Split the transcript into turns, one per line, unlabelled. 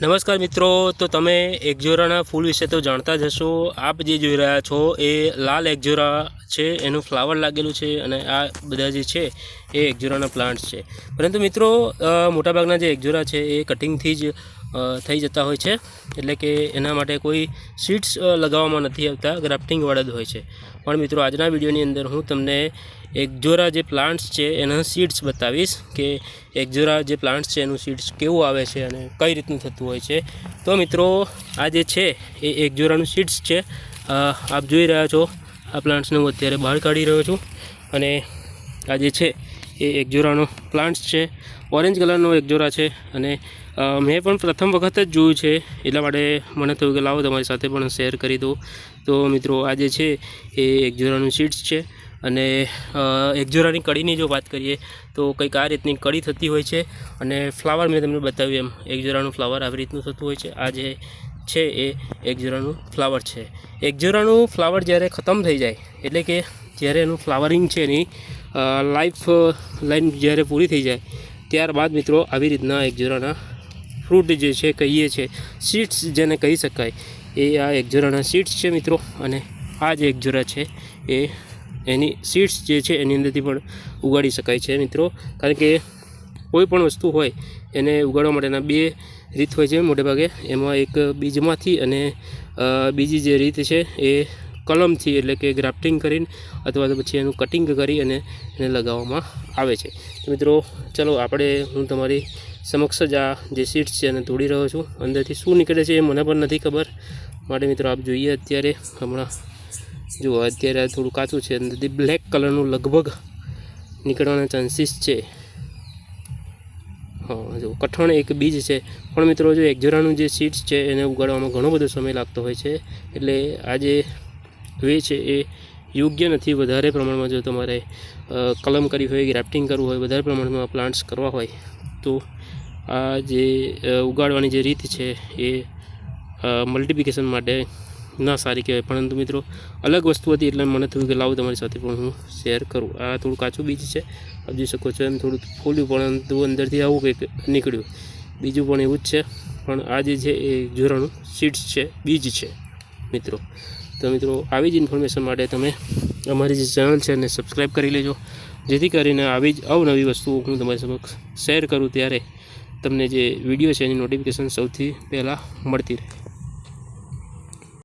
નમસ્કાર મિત્રો, તો તમે એક્ઝોરાના ફૂલ વિશે તો જાણતા જ હશો. આપ જે જોઈ રહ્યા છો એ લાલ એક્ઝોરા છે, એનું ફ્લાવર લાગેલું છે અને આ બધા જે છે એ એકજોરાના પ્લાન્ટ્સ છે. પરંતુ મિત્રો મોટાભાગના જે એક્ઝોરા છે એ કટિંગથી જ થઈ જતા હોય છે. એટલે કે એના માટે કોઈ સીડ્સ લગાવવામાં નથી આવતા, ગ્રાફ્ટિંગવાળા જ હોય છે. પણ મિત્રો, આજના વિડીયોની અંદર હું તમને એકજોરા જે પ્લાન્ટ્સ છે, એના સીડ્સ બતાવીશ કે એકજોરા જે પ્લાન્ટ્સ છે, એનું સીડ્સ કેવું આવે છે અને કઈ રીતનું થતું હોય છે. તો મિત્રો, આ જે છે, એ એકજોરાનું સીડ્સ છે. આપ જોઈ રહ્યા છો, આ પ્લાન્ટ્સને હું અત્યારે બહાર કાઢી રહ્યો છું અને આ જે છે એ એકજોરાનો પ્લાન્ટ્સ છે. ઓરેન્જ કલરનો એકજોરા છે અને મેં પણ પ્રથમ વખત જ જોયું છે. એટલા માટે મને થયું કે લાવો તમારી સાથે પણ શેર કરી દઉં. તો મિત્રો, આ જે છે એ એકજોરાનું સીડ્સ છે અને એકજોરાની કળીની જો વાત કરીએ તો કંઈક આ રીતની કળી થતી હોય છે અને ફ્લાવર મેં તમને બતાવ્યું એમ એકજોરાનું ફ્લાવર આવી રીતનું થતું હોય છે. આ જે છે એ એકજોરાનું ફ્લાવર છે. એકજોરાનું ફ્લાવર જ્યારે ખતમ થઈ જાય, એટલે કે જ્યારે એનું ફ્લાવરિંગ છે એની લાઈફ લાઈન જ્યારે પૂરી થઈ જાય, ત્યારબાદ મિત્રો આવી રીતના એકજોરાના ફ્રૂટ જે છે કહીએ છીએ સીડ્સ જેને કહી શકાય, એ આ એકજોરાના સીડ્સ છે મિત્રો. અને આ જે એકજોરા છે, એ એની સીડ્સ જે છે એની અંદરથી પણ ઉગાડી શકાય છે મિત્રો. કારણ કે કોઈ પણ વસ્તુ હોય, એને ઉગાડવા માટેના બે રીત હોય છે મોટે ભાગે એમાં એક બીજમાંથી અને બીજી જે રીત છે એ કલમથી એટલે કે ગ્રાફ્ટિંગ કરીને અથવા તો પછી એનું કટિંગ કરી અને એને લગાવવામાં આવે છે. મિત્રો, ચલો આપણે હું તમારી સમક્ષ જ આ જે સીટ્સ છે એને તોડી રહ્યો છું. અંદરથી શું નીકળે છે એ મને પણ નથી ખબર. માટે મિત્રો, આપ જોઈએ અત્યારે હમણાં, જુઓ અત્યારે થોડું કાચું છે. અંદરથી બ્લેક કલરનું લગભગ નીકળવાના ચાન્સીસ છે. હા જો કઠણ એક બીજ છે. પણ મિત્રો, જો એકજોરાનું જે સીડ્સ છે એને ઉગાડવામાં ઘણો બધો સમય લાગતો હોય છે. એટલે આ જે વે છે એ યોગ્ય નથી. વધારે પ્રમાણમાં જો તમારે કલમ કરી હોય ગ્રાફ્ટિંગ કરવું હોય, વધારે પ્રમાણમાં પ્લાન્ટ્સ કરવા હોય, તો આ જે ઉગાડવાની જે રીત છે એ મલ્ટિપ્લિકેશન માટે ના સારી કહેવાય. પરંતુ મિત્રો, અલગ વસ્તુ હતી એટલે મને થયું કે લાવું તમારી સાથે પણ હું શેર કરું. આ થોડું કાચું બીજ છે. જોઈ શકો છો એમ થોડું ફૂલ્યું, પરંતુ અંદરથી આવું કંઈક નીકળ્યું. બીજું પણ એવું જ છે. પણ આ જે છે એ જોરાનું સીડ્સ છે, બીજ છે, મિત્રો. તો મિત્રો, આવી જ ઇન્ફોર્મેશન માટે તમે અમારી જે ચેનલ છે એને સબસ્ક્રાઈબ કરી લેજો. જેથી કરીને આવી જ અવનવી વસ્તુઓ હું તમારી સમક્ષ શેર કરું ત્યારે તમને જે વીડિયો છે એની નોટિફિકેશન સૌથી પહેલાં મળતી રહે.